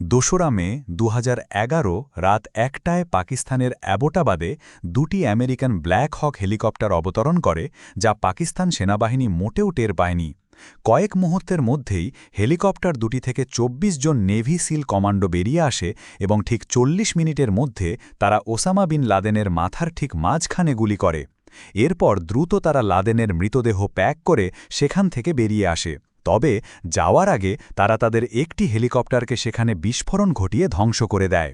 দোসরা মে দু হাজার এগারো রাত একটায় পাকিস্তানের অ্যাবোটাবাদে দুটি আমেরিকান ব্ল্যাক হক হেলিকপ্টার অবতরণ করে, যা পাকিস্তান সেনাবাহিনী মোটেও টের পায়নি। কয়েক মুহূর্তের মধ্যেই হেলিকপ্টার দুটি থেকে ২৪ জন নেভি সিল কমান্ডো বেরিয়ে আসে এবং ঠিক চল্লিশ মিনিটের মধ্যে তারা ওসামা বিন লাদেনের মাথার ঠিক মাঝখানে গুলি করে। এরপর দ্রুত তারা লাদেনের মৃতদেহ প্যাক করে সেখান থেকে বেরিয়ে আসে। তবে যাওয়ার আগে তারা তাদের একটি হেলিকপ্টারকে সেখানে বিস্ফোরণ ঘটিয়ে ধ্বংস করে দেয়।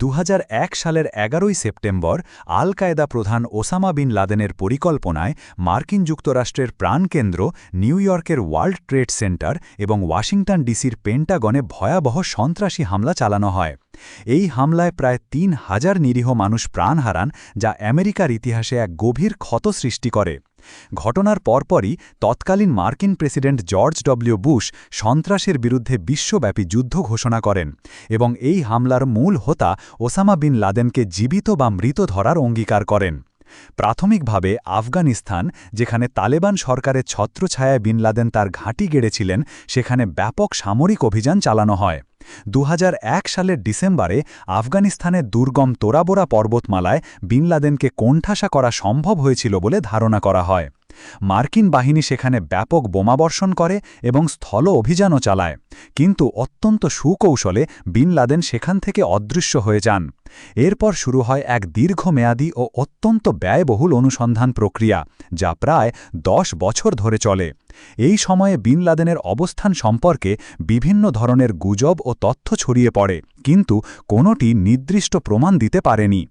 দু হাজার এক সালের এগারোই সেপ্টেম্বর আল কায়দা প্রধান ওসামা বিন লাদেনের পরিকল্পনায় মার্কিন যুক্তরাষ্ট্রের প্রাণকেন্দ্র নিউ ইয়র্কের ওয়ার্ল্ড ট্রেড সেন্টার এবং ওয়াশিংটন ডিসির পেন্টাগনে ভয়াবহ সন্ত্রাসী হামলা চালানো হয়। এই হামলায় প্রায় তিন হাজার নিরীহ মানুষ প্রাণ হারান, যা আমেরিকার ইতিহাসে এক গভীর ক্ষত সৃষ্টি করে। ঘটনার পরপরই তৎকালীন মার্কিন প্রেসিডেন্ট জর্জ ডব্লিউ বুশ সন্ত্রাসের বিরুদ্ধে বিশ্বব্যাপী যুদ্ধ ঘোষণা করেন এবং এই হামলার মূল হোতা ওসামা বিন লাদেনকে জীবিত বা মৃত ধরার অঙ্গীকার করেন। প্রাথমিকভাবে আফগানিস্তান, যেখানে তালেবান সরকারের ছত্রছায়ায় বিন লাদেন তার ঘাঁটি গেড়েছিলেন, সেখানে ব্যাপক সামরিক অভিযান চালানো হয়। দু হাজার এক সালের ডিসেম্বরে আফগানিস্তানের দুর্গম তোরাবোরা পর্বতমালায় বিন লাদেনকে কোণঠাসা করা সম্ভব হয়েছিল বলে ধারণা করা হয়। মার্কিন বাহিনী সেখানে ব্যাপক বোমাবর্ষণ করে এবং স্থল অভিযানও চালায়, কিন্তু অত্যন্ত সুকৌশলে বিন লাদেন সেখান থেকে অদৃশ্য হয়ে যান। এরপর শুরু হয় এক দীর্ঘমেয়াদী ও অত্যন্ত ব্যয়বহুল অনুসন্ধান প্রক্রিয়া, যা প্রায় দশ বছর ধরে চলে। এই সময়ে বিন লাদেনের অবস্থান সম্পর্কে বিভিন্ন ধরনের গুজব ও তথ্য ছড়িয়ে পড়ে, কিন্তু কোনোটি নির্দিষ্ট প্রমাণ দিতে পারেনি।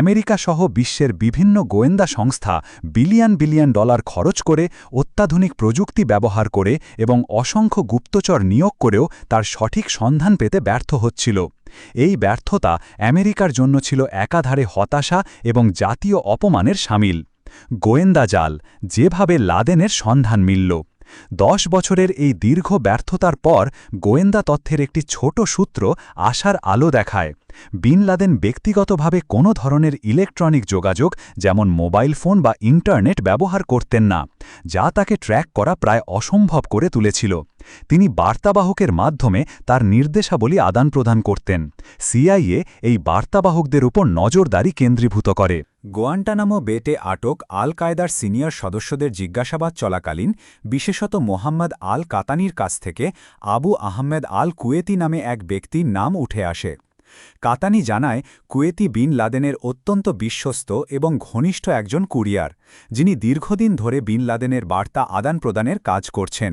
আমেরিকা সহ বিশ্বের বিভিন্ন গোয়েন্দা সংস্থা বিলিয়ন বিলিয়ন ডলার খরচ করে অত্যাধুনিক প্রযুক্তি ব্যবহার করে এবং অসংখ্য গুপ্তচর নিয়োগ করেও তার সঠিক সন্ধান পেতে ব্যর্থ হচ্ছিল। এই ব্যর্থতা আমেরিকার জন্য ছিল একাধারে হতাশা এবং জাতীয় অপমানের সামিল। গোয়েন্দা জাল যেভাবে লাদেনের সন্ধান মিলল। দশ বছরের এই দীর্ঘ ব্যর্থতার পর গোয়েন্দা তথ্যের একটি ছোট সূত্র আশার আলো দেখায়। বিন লাদেন ব্যক্তিগতভাবে কোনো ধরনের ইলেকট্রনিক যোগাযোগ, যেমন মোবাইল ফোন বা ইন্টারনেট, ব্যবহার করতেন না, যা তাকে ট্র্যাক করা প্রায় অসম্ভব করে তুলেছিল। তিনি বার্তাবাহকের মাধ্যমে তার নির্দেশাবলী আদান প্রদান করতেন। সিআইএ এই বার্তাবাহকদের উপর নজরদারি কেন্দ্রীভূত করে। গোয়ান্টানামো বেটে আটক আল কায়দার সিনিয়র সদস্যদের জিজ্ঞাসাবাদ চলাকালীন বিশেষত মোহাম্মদ আল কাতানির কাছ থেকে আবু আহমেদ আল কুয়েতি নামে এক ব্যক্তির নাম উঠে আসে। কাতানি জানায়, কুয়েতি বিন লাদেনের অত্যন্ত বিশ্বস্ত এবং ঘনিষ্ঠ একজন কুরিয়ার, যিনি দীর্ঘদিন ধরে বিন লাদেনের বার্তা আদান প্রদানের কাজ করছেন।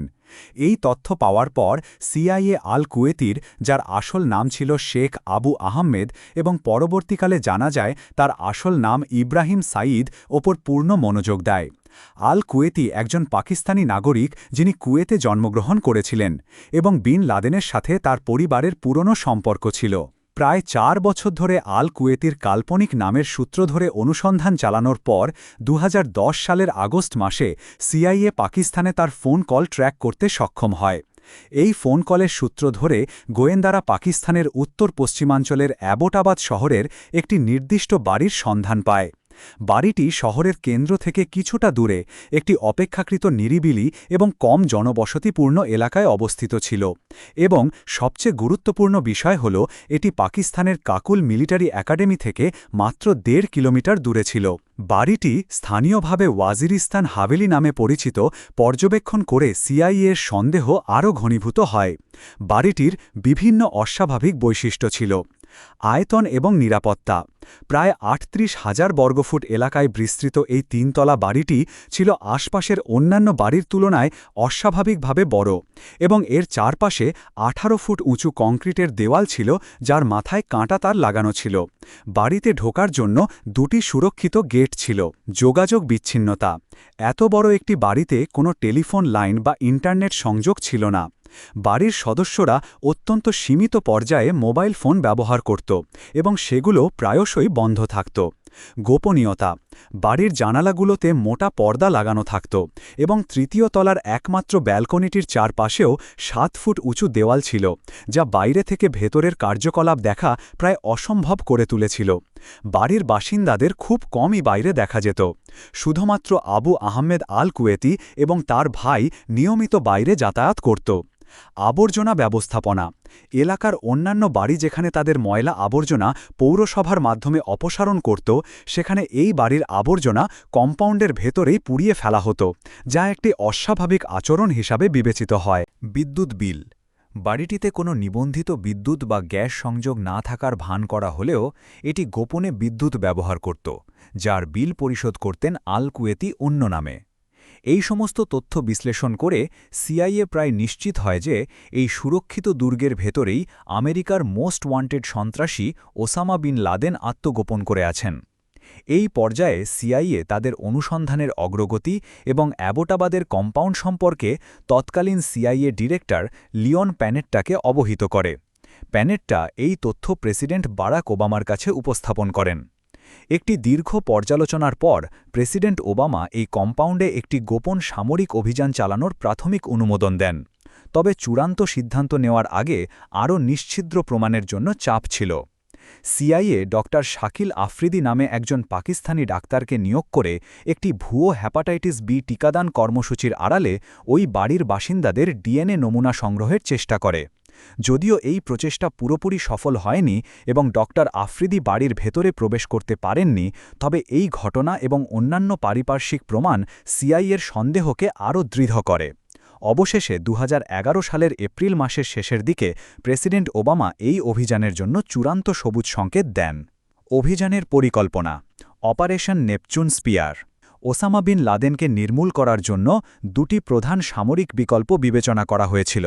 এই তথ্য পাওয়ার পর, সিআইএ আল কুয়েতির, যার আসল নাম ছিল শেখ আবু আহমেদ এবং পরবর্তীকালে জানা যায়, তার আসল নাম ইব্রাহিম সাঈদ ওপর পূর্ণ মনোযোগ দেয়। আল কুয়েতি একজন পাকিস্তানি নাগরিক, যিনি কুয়েতে জন্মগ্রহণ করেছিলেন এবং বিন লাদেনের সাথে তার পরিবারের পুরনো সম্পর্ক ছিল। প্রায় চার বছর ধরে আল কুয়েতির কাল্পনিক নামের সূত্র ধরে অনুসন্ধান চালানোর পর দু হাজার দশ সালের আগস্ট মাসে সিআইএ পাকিস্তানে তার ফোন কল ট্র্যাক করতে সক্ষম হয়। এই ফোন কলের সূত্র ধরে গোয়েন্দারা পাকিস্তানের উত্তর পশ্চিমাঞ্চলের অ্যাবোটাবাদ শহরের একটি নির্দিষ্ট বাড়ির সন্ধান পায়। বাড়িটি শহরের কেন্দ্র থেকে কিছুটা দূরে একটি অপেক্ষাকৃত নিরিবিলি এবং কম জনবসতিপূর্ণ এলাকায় অবস্থিত ছিল এবং সবচেয়ে গুরুত্বপূর্ণ বিষয় হল এটি পাকিস্তানের কাকুল মিলিটারি একাডেমি থেকে মাত্র দেড় কিলোমিটার দূরে ছিল। বাড়িটি স্থানীয়ভাবে ওয়াজিরিস্তান হাভেলি নামে পরিচিত, পর্যবেক্ষণ করে সিআইএর সন্দেহ আরও ঘনীভূত হয়। বাড়িটির বিভিন্ন অস্বাভাবিক বৈশিষ্ট্য ছিল। আয়তন এবং নিরাপত্তা। প্রায় আটত্রিশ হাজার বর্গফুট এলাকায় বিস্তৃত এই তিনতলা বাড়িটি ছিল আশপাশের অন্যান্য বাড়ির তুলনায় অস্বাভাবিকভাবে বড় এবং এর চারপাশে আঠারো ফুট উঁচু কংক্রিটের দেওয়াল ছিল যার মাথায় কাঁটা তার লাগানো ছিল। বাড়িতে ঢোকার জন্য দুটি সুরক্ষিত গেট ছিল। যোগাযোগ বিচ্ছিন্নতা। এত বড় একটি বাড়িতে কোনো টেলিফোন লাইন বা ইন্টারনেট সংযোগ ছিল না। বাড়ির সদস্যরা অত্যন্ত সীমিত পর্যায়ে মোবাইল ফোন ব্যবহার করত এবং সেগুলো প্রায়শই বন্ধ থাকত। গোপনীয়তা। বাড়ির জানালাগুলোতে মোটা পর্দা লাগানো থাকত এবং তৃতীয় তলার একমাত্র ব্যালকনিটির চারপাশেও সাত ফুট উঁচু দেওয়াল ছিল, যা বাইরে থেকে ভেতরের কার্যকলাপ দেখা প্রায় অসম্ভব করে তুলেছিল। বাড়ির বাসিন্দাদের খুব কমই বাইরে দেখা যেত। শুধুমাত্র আবু আহমেদ আল কুয়েতি এবং তার ভাই নিয়মিত বাইরে যাতায়াত করত। আবর্জনা ব্যবস্থাপনা। এলাকার অন্যান্য বাড়ি যেখানে তাদের ময়লা আবর্জনা পৌরসভার মাধ্যমে অপসারণ করত, সেখানে এই বাড়ির আবর্জনা কম্পাউন্ডের ভেতরেই পুড়িয়ে ফেলা হতো, যা একটি অস্বাভাবিক আচরণ হিসাবে বিবেচিত হয়। বিদ্যুৎ বিল। বাড়িটিতে কোনো নিবন্ধিত বিদ্যুৎ বা গ্যাস সংযোগ না থাকার ভান করা হলেও এটি গোপনে বিদ্যুৎ ব্যবহার করত, যার বিল পরিশোধ করতেন আল কুয়েতি অন্য নামে। এই সমস্ত তথ্য বিশ্লেষণ করে সিআইএ প্রায় নিশ্চিত হয় যে এই সুরক্ষিত দুর্গের ভেতরেই আমেরিকার মোস্ট ওয়ান্টেড সন্ত্রাসী ওসামা বিন লাদেন আত্মগোপন করে আছেন। এই পর্যায়ে সিআইএ তাদের অনুসন্ধানের অগ্রগতি এবং অ্যাবোটাবাদের কম্পাউন্ড সম্পর্কে তৎকালীন সিআইএ ডিরেক্টর লিওন প্যানেটটাকে অবহিত করে। প্যানেটটা এই তথ্য প্রেসিডেন্ট বারাক ওবামার কাছে উপস্থাপন করেন। একটি দীর্ঘ পর্যালোচনার পর প্রেসিডেন্ট ওবামা এই কম্পাউন্ডে একটি গোপন সামরিক অভিযান চালানোর প্রাথমিক অনুমোদন দেন। তবে চূড়ান্ত সিদ্ধান্ত নেওয়ার আগে আরও নিশ্ছিদ্র প্রমাণের জন্য চাপ ছিল। সিআইএ ডক্টর শাকিল আফ্রিদি নামে একজন পাকিস্তানি ডাক্তারকে নিয়োগ করে একটি ভুয়ো হ্যাপাটাইটিস বি টিকাদান কর্মসূচির আড়ালে ওই বাড়ির বাসিন্দাদের ডিএনএ নমুনা সংগ্রহের চেষ্টা করে। যদিও এই প্রচেষ্টা পুরোপুরি সফল হয়নি এবং ডক্টর আফ্রিদি বাড়ির ভেতরে প্রবেশ করতে পারেননি, তবে এই ঘটনা এবং অন্যান্য পারিপার্শ্বিক প্রমাণ সিআইয়ের সন্দেহকে আরও দৃঢ় করে। অবশেষে দু হাজার এগারো সালের এপ্রিল মাসের শেষের দিকে প্রেসিডেন্ট ওবামা এই অভিযানের জন্য চূড়ান্ত সবুজ সংকেত দেন। অভিযানের পরিকল্পনা, operation Neptune spear, Osama bin লাদেনকে নির্মূল করার জন্য দুটি প্রধান সামরিক বিকল্প বিবেচনা করা হয়েছিল।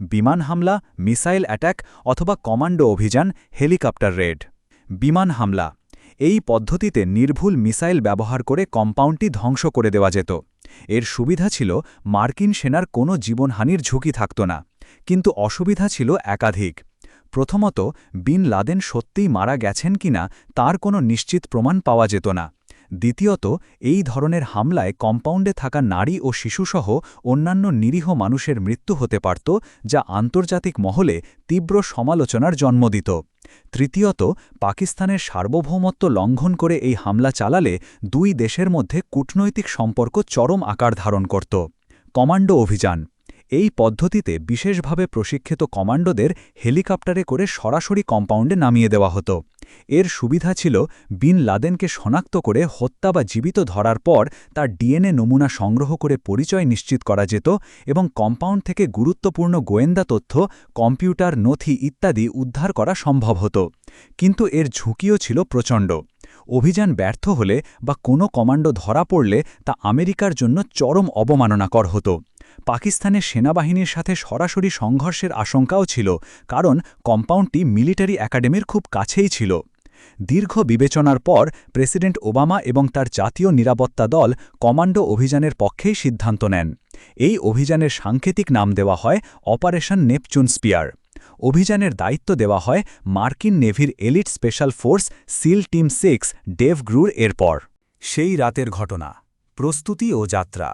বিমান হামলা, মিসাইল অ্যাট্যাক অথবা কমান্ডো অভিযান, হেলিকপ্টার রেড। বিমান হামলা। এই পদ্ধতিতে নির্ভুল মিসাইল ব্যবহার করে কম্পাউন্ডটি ধ্বংস করে দেওয়া যেত। এর সুবিধা ছিল মার্কিন সেনার কোনো জীবনহানির ঝুঁকি থাকত না। কিন্তু অসুবিধা ছিল একাধিক। প্রথমত, বিন লাদেন সত্যিই মারা গেছেন কিনা তার কোনো নিশ্চিত প্রমাণ পাওয়া যেত না। দ্বিতীয়ত, এই ধরনের হামলায় কম্পাউন্ডে থাকা নারী ও শিশুসহ অন্যান্য নিরীহ মানুষের মৃত্যু হতে পারত, যা আন্তর্জাতিক মহলে তীব্র সমালোচনার জন্ম দিত। তৃতীয়ত, পাকিস্তানের সার্বভৌমত্ব লঙ্ঘন করে এই হামলা চালালে দুই দেশের মধ্যে কূটনৈতিক সম্পর্ক চরম আকার ধারণ করত। কমান্ডো অভিযান এই পদ্ধতিতে বিশেষভাবে প্রশিক্ষিত কমান্ডোদের হেলিকপ্টারে করে সরাসরি কম্পাউন্ডে নামিয়ে দেওয়া হতো। এর সুবিধা ছিল বিন লাদেনকে শনাক্ত করে হত্যা বা জীবিত ধরার পর তার ডিএনএ নমুনা সংগ্রহ করে পরিচয় নিশ্চিত করা যেত এবং কম্পাউন্ড থেকে গুরুত্বপূর্ণ গোয়েন্দা তথ্য, কম্পিউটার, নথি ইত্যাদি উদ্ধার করা সম্ভব হতো। কিন্তু এর ঝুঁকিও ছিল প্রচণ্ড। অভিযান ব্যর্থ হলে বা কোনো কমান্ডো ধরা পড়লে তা আমেরিকার জন্য চরম অবমাননাকর হতো। পাকিস্তানের সেনাবাহিনীর সাথে সরাসরি সংঘর্ষের আশঙ্কাও ছিল, কারণ কম্পাউন্ডটি মিলিটারি একাডেমির খুব কাছেই ছিল। দীর্ঘ বিবেচনার পর প্রেসিডেন্ট ওবামা এবং তার জাতীয় নিরাপত্তা দল কমান্ডো অভিযানের পক্ষেই সিদ্ধান্ত নেন। এই অভিযানের সাংকেতিক নাম দেওয়া হয় অপারেশন নেপচুন স্পিয়ার। অভিযানের দায়িত্ব দেওয়া হয় মার্কিন নেভির elite special force SEAL team six Dev গ্রুর এরপর। সেই রাতের ঘটনা, প্রস্তুতি ও যাত্রা।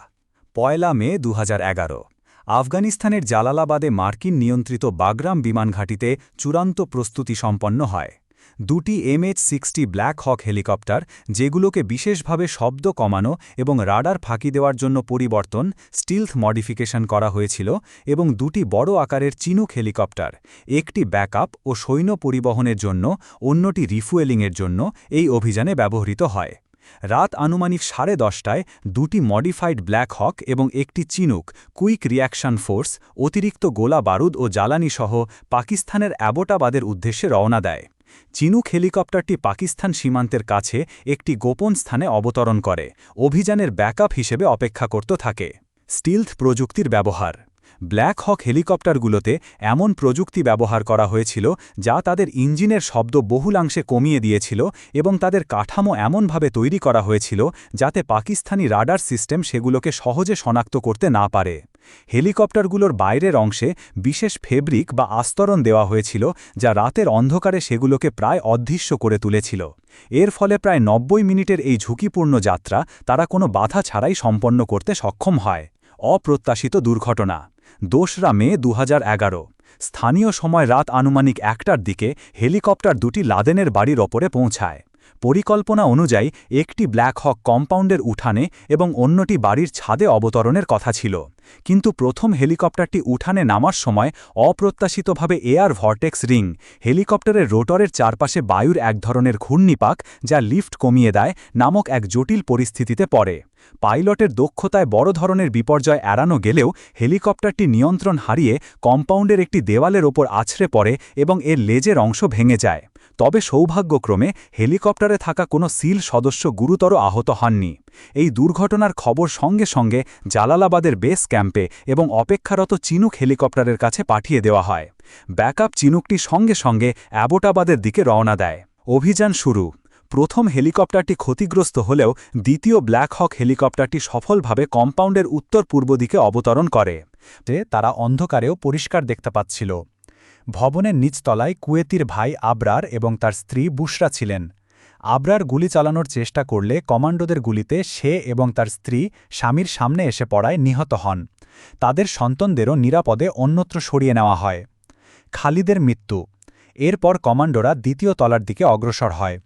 পয়লা মে দু হাজার এগারো। আফগানিস্তানের জালালাবাদে মার্কিন নিয়ন্ত্রিত বাগরাম বিমান ঘাঁটিতে চূড়ান্ত প্রস্তুতি সম্পন্ন হয়। দুটি MH sixty Black Hawk helicopter, যেগুলোকে বিশেষভাবে শব্দ কমানো এবং রাডার ফাঁকি দেওয়ার জন্য পরিবর্তন, স্টিলথ মডিফিকেশন করা হয়েছিল এবং দুটি বড় আকারের চিনুক হেলিকপ্টার, একটি ব্যাকআপ ও সৈন্য পরিবহনের জন্য, অন্যটি রিফুয়েলিংয়ের জন্য এই অভিযানে ব্যবহৃত হয়। রাত আনুমানিক সাড়ে দশটায় দুটি মডিফাইড ব্ল্যাক হক এবং একটি চিনুক, কুইক রিয়াকশন ফোর্স, অতিরিক্ত গোলা বারুদ ও জ্বালানি সহ পাকিস্তানের অ্যাবোটাবাদের উদ্দেশ্যে রওনা দেয়। চিনুক হেলিকপ্টারটি পাকিস্তান সীমান্তের কাছে একটি গোপন স্থানে অবতরণ করে, অভিযানের ব্যাকআপ হিসেবে অপেক্ষা করতে থাকে। স্টিলথ প্রযুক্তির ব্যবহার ব্ল্যাক হক হেলিকপ্টারগুলোতে এমন প্রযুক্তি ব্যবহার করা হয়েছিল যা তাদের ইঞ্জিনের শব্দ বহুলাংশে কমিয়ে দিয়েছিল এবং তাদের কাঠামো এমনভাবে তৈরি করা হয়েছিল যাতে পাকিস্তানি রাডার সিস্টেম সেগুলোকে সহজে শনাক্ত করতে না পারে। হেলিকপ্টারগুলোর বাইরের অংশে বিশেষ ফেব্রিক বা আস্তরণ দেওয়া হয়েছিল যা রাতের অন্ধকারে সেগুলোকে প্রায় অদৃশ্য করে তুলেছিল। এর ফলে প্রায় নব্বই মিনিটের এই ঝুঁকিপূর্ণ যাত্রা তারা কোনো বাধা ছাড়াই সম্পন্ন করতে সক্ষম হয়। অপ্রত্যাশিত দুর্ঘটনা দোসরা মে দু হাজার এগারো। স্থানীয় সময় রাত আনুমানিক একটার দিকে হেলিকপ্টার দুটি লাদেনের বাড়ির ওপরে পৌঁছায়। পরিকল্পনা অনুযায়ী একটি ব্ল্যাক হক কম্পাউন্ডের উঠানে এবং অন্যটি বাড়ির ছাদে অবতরণের কথা ছিল। কিন্তু প্রথম হেলিকপ্টারটি উঠানে নামার সময় অপ্রত্যাশিতভাবে এয়ার ভর্টেক্স রিং, হেলিকপ্টারের রোটরের চারপাশে বায়ুর এক ধরনের ঘূর্ণিপাক যা লিফট কমিয়ে দেয় নামক এক জটিল পরিস্থিতিতে পড়ে। পাইলটের দক্ষতায় বড় ধরনের বিপর্যয় এড়ানো গেলেও হেলিকপ্টারটি নিয়ন্ত্রণ হারিয়ে কম্পাউন্ডের একটি দেওয়ালের ওপর আছড়ে পড়ে এবং এর লেজের অংশ ভেঙে যায়। তবে সৌভাগ্যক্রমে হেলিকপ্টারে থাকা কোনো সিল সদস্য গুরুতর আহত হননি। এই দুর্ঘটনার খবর সঙ্গে সঙ্গে জালালাবাদের বেস ক্যাম্পে এবং অপেক্ষারত চিনুক হেলিকপ্টারের কাছে পাঠিয়ে দেওয়া হয়। ব্যাকআপ চিনুকটি সঙ্গে সঙ্গে অ্যাবোটাবাদের দিকে রওনা দেয়। অভিযান শুরু। প্রথম হেলিকপ্টারটি ক্ষতিগ্রস্ত হলেও দ্বিতীয় ব্ল্যাক হক হেলিকপ্টারটি সফলভাবে কম্পাউন্ডের উত্তর পূর্ব দিকে অবতরণ করে, যে তারা অন্ধকারেও পরিষ্কার দেখতে পাচ্ছিল। ভবনের নিচতলায় কুয়েতির ভাই আবরার এবং তার স্ত্রী বুশরা ছিলেন। আবরার গুলি চালানোর চেষ্টা করলে কমান্ডোদের গুলিতে সে এবং তার স্ত্রী স্বামীর সামনে এসে পড়ায় নিহত হন। তাদের সন্তানদেরও নিরাপদে অন্যত্র সরিয়ে নেওয়া হয়। খালিদের মৃত্যু। এরপর কমান্ডোরা দ্বিতীয় তলার দিকে অগ্রসর হয়।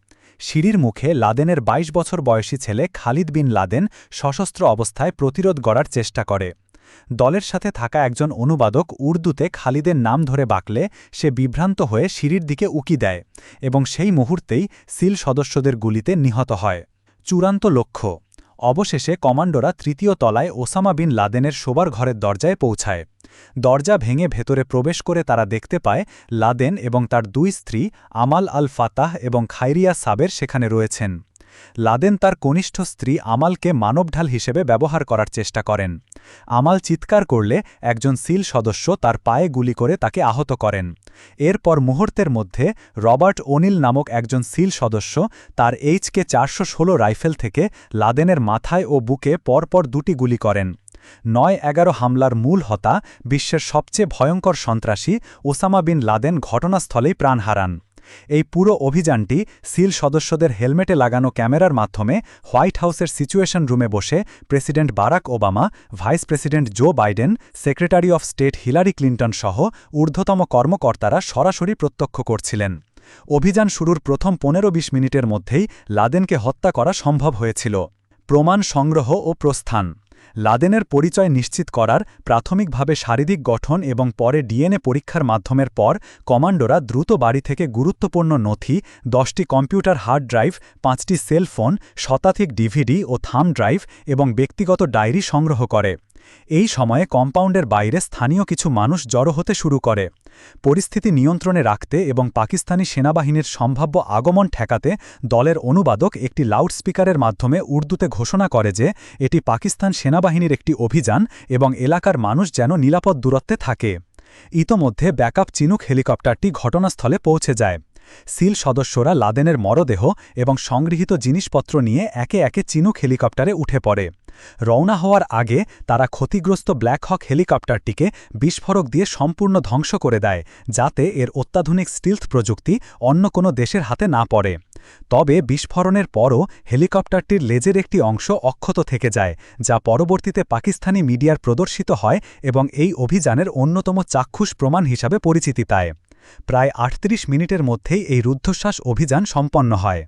সিঁড়ির মুখে লাদেনের ২২ বছর বয়সী ছেলে খালিদ বিন লাদেন সশস্ত্র অবস্থায় প্রতিরোধ গড়ার চেষ্টা করে। দলের সাথে থাকা একজন অনুবাদক উর্দুতে খালিদের নাম ধরে বাকলে সে বিভ্রান্ত হয়ে সিঁড়ির দিকে উকি দেয় এবং সেই মুহূর্তেই সিল সদস্যদের গুলিতে নিহত হয়। চূড়ান্ত লক্ষ্য, অবশেষে কমান্ডোরা তৃতীয় তলায় ওসামা বিন লাদেনের শোবার ঘরের দরজায় পৌঁছায়। দরজা ভেঙে ভেতরে প্রবেশ করে তারা দেখতে পায় লাদেন এবং তার দুই স্ত্রী আমাল আল ফাতাহ এবং খাইরিয়া সাবের সেখানে রয়েছেন। লাদেন তার কনিষ্ঠ স্ত্রী আমালকে মানবঢাল হিসেবে ব্যবহার করার চেষ্টা করেন। আমাল চিৎকার করলে একজন সিল সদস্য তার পায়ে গুলি করে তাকে আহত করেন। এরপর মুহূর্তের মধ্যে রবার্ট ওনিল নামক একজন সিল সদস্য তার এইচকে চারশো ষোলো রাইফেল থেকে লাদেনের মাথায় ও বুকে পরপর দুটি গুলি করেন। নয় এগারো হামলার মূল হতা বিশ্বের সবচেয়ে ভয়ঙ্কর সন্ত্রাসী ওসামা বিন লাদেন ঘটনাস্থলেই প্রাণ হারান। এই পুরো অভিযানটি সিল সদস্যদের হেলমেটে লাগানো ক্যামেরার মাধ্যমে হোয়াইট হাউসের সিচুয়েশন রুমে বসে president Barack Obama, vice president Joe Biden, secretary of state Hillary Clinton সহ ঊর্ধ্বতম কর্মকর্তারা সরাসরি প্রত্যক্ষ করছিলেন। অভিযান শুরুর প্রথম পনেরো বিশ মিনিটের মধ্যেই লাদেনকে হত্যা করা সম্ভব হয়েছিল। প্রমাণ সংগ্রহ ও প্রস্থান লাদেনের পরিচয় নিশ্চিত করার প্রাথমিকভাবে শারীরিক গঠন এবং পরে ডিএনএ পরীক্ষার মাধ্যমের পর কমান্ডোরা দ্রুত বাড়ি থেকে গুরুত্বপূর্ণ নথি, দশটি কম্পিউটার হার্ড ড্রাইভ, পাঁচটি সেল ফোন শতাধিক ডিভিডি ও থাম ড্রাইভ এবং ব্যক্তিগত ডায়েরি সংগ্রহ করে। এই সময়ে কম্পাউন্ডের বাইরে স্থানীয় কিছু মানুষ জড়ো হতে শুরু করে। পরিস্থিতি নিয়ন্ত্রণে রাখতে এবং পাকিস্তানি সেনাবাহিনীর সম্ভাব্য আগমন ঠেকাতে দলের অনুবাদক একটি লাউডস্পিকারের মাধ্যমে উর্দুতে ঘোষণা করে যে, এটি পাকিস্তান সেনাবাহিনীর একটি অভিযান এবং এলাকার মানুষ যেন নিরাপদ দূরত্বে থাকে। ইতোমধ্যে ব্যাকআপ চিনুক হেলিকপ্টারটি ঘটনাস্থলে পৌঁছে যায়। সিল সদস্যরা লাদেনের মরদেহ এবং সংগৃহীত জিনিসপত্র নিয়ে একে একে চিনুক হেলিকপ্টারে উঠে পড়ে। রওনা হওয়ার আগে তারা ক্ষতিগ্রস্ত ব্ল্যাক হক হেলিকপ্টারটিকে বিস্ফোরক দিয়ে সম্পূর্ণ ধ্বংস করে দেয়, যাতে এর অত্যাধুনিক স্টিলথ প্রযুক্তি অন্য কোনো দেশের হাতে না পড়ে। তবে বিস্ফোরণের পরও হেলিকপ্টারটির লেজের একটি অংশ অক্ষত থেকে যায়, যা পরবর্তীতে পাকিস্তানি মিডিয়ার প্রদর্শিত হয় এবং এই অভিযানের অন্যতম চাক্ষুষ প্রমাণ হিসাবে পরিচিতি পায়। প্রায় আটত্রিশ মিনিটের মধ্যেই এই রুদ্ধশ্বাস অভিযান সম্পন্ন হয়।